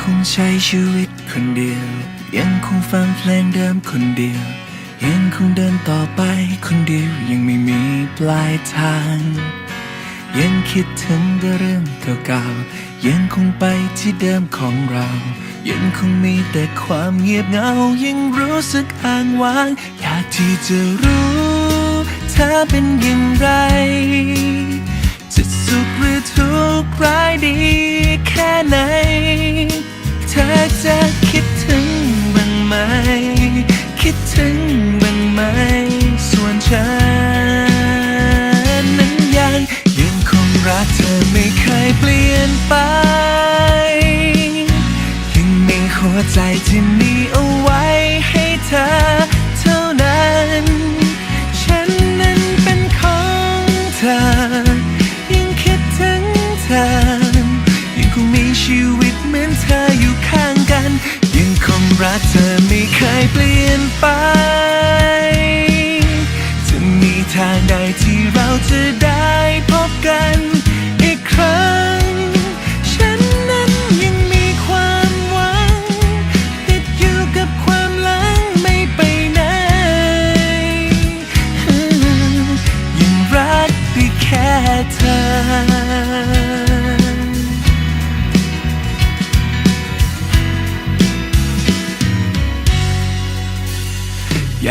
คงใช้ชีวิตคนเดียว ยังคงฟังเพลงเดิมคนเดียว ยังคงเดินต่อไปคนเดียวยังไม่มีปลายทาง ยังคิดถึงแต่เรื่องเก่าๆยังคงไปที่เดิมของเรา ยังคงมีแต่ความเงียบเหงายังรู้สึกอ้างว้างอยากที่จะรู้เธอเป็นอย่างไรจะสุขหรือ ธอยังคงมีชีวิตเหมือนเธออยู่ข้างกัน ยังคงรักเธอไม่เคยเปลี่ยนไป จะมีทางใดที่เราจะได้พบกันอีกครั้ง ฉันนั้นยังมีความหวัง ติดอยู่กับความหลังไม่ไปไหน ยังรักได้แค่เธอ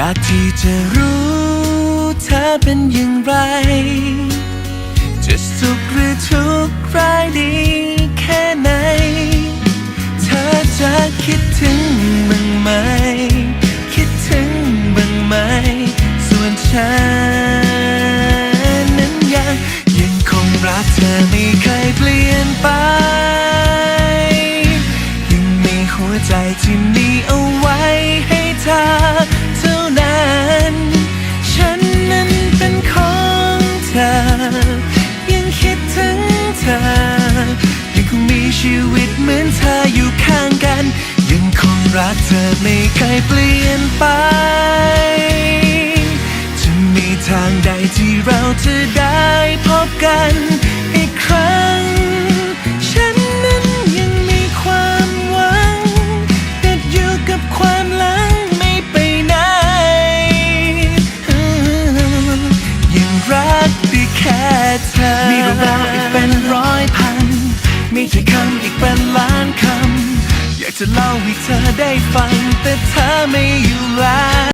อยากที่จะรู้เธอเป็นอย่างไร จะสุขหรือทุกข์ร้ายดีแค่ไหน เธอจะคิดถึงบ้างไหม คิดถึงบ้างไหม ส่วนฉันนั้นยังยังคงรักเธอไม่เคยเปลี่ยนไป ยังคิดถึงเธอ ยังคงมีชีวิตเหมือนเธออยู่ข้างกัน ยังคงรักเธอไม่เคยเปลี่ยนไป จะมีทางใดที่เราจะได้พบกัน รักได้แค่เธอ มีเรื่องราวอีกเป็นร้อยพัน มีถ้อยคำอีกเป็นล้านคำ อยากจะเล่าให้เธอได้ฟัง แต่เธอไม่อยู่แล้ว